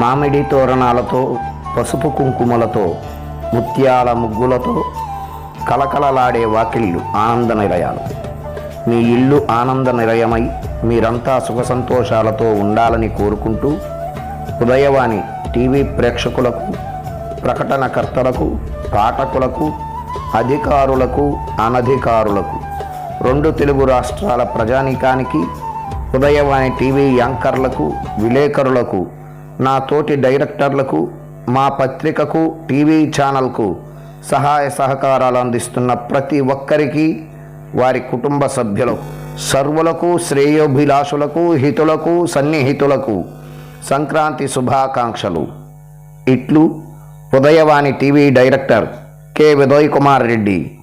మామిడి తోరణాలతో పసుపు కుంకుమలతో ముత్యాల ముగ్గులతో కలకలలాడే వాకిళ్ళు ఆనంద నిలయాలు. మీ ఇల్లు ఆనంద నిలయమై మీరంతా సుఖ సంతోషాలతో ఉండాలని కోరుకుంటూ ఉదయవాణి టీవీ ప్రేక్షకులకు ప్రకటనకర్తలకు పాఠకులకు అధికారులకు అనధికారులకు రెండు తెలుగు రాష్ట్రాల ప్రజానీకానికి ఉదయవాణి టీవీ యాంకర్లకు విలేకరులకు నా తోటి డైరెక్టర్లకు మా పత్రికకు టీవీ ఛానల్కు సహాయ సహకారాలు అందిస్తున్న ప్రతి ఒక్కరికి వారి కుటుంబ సభ్యులకు సర్వులకు శ్రేయోభిలాషులకు హితులకు సన్నిహితులకు సంక్రాంతి శుభాకాంక్షలు. ఇట్లు Udayavani TV director K. విదయ్ Kumar Reddy.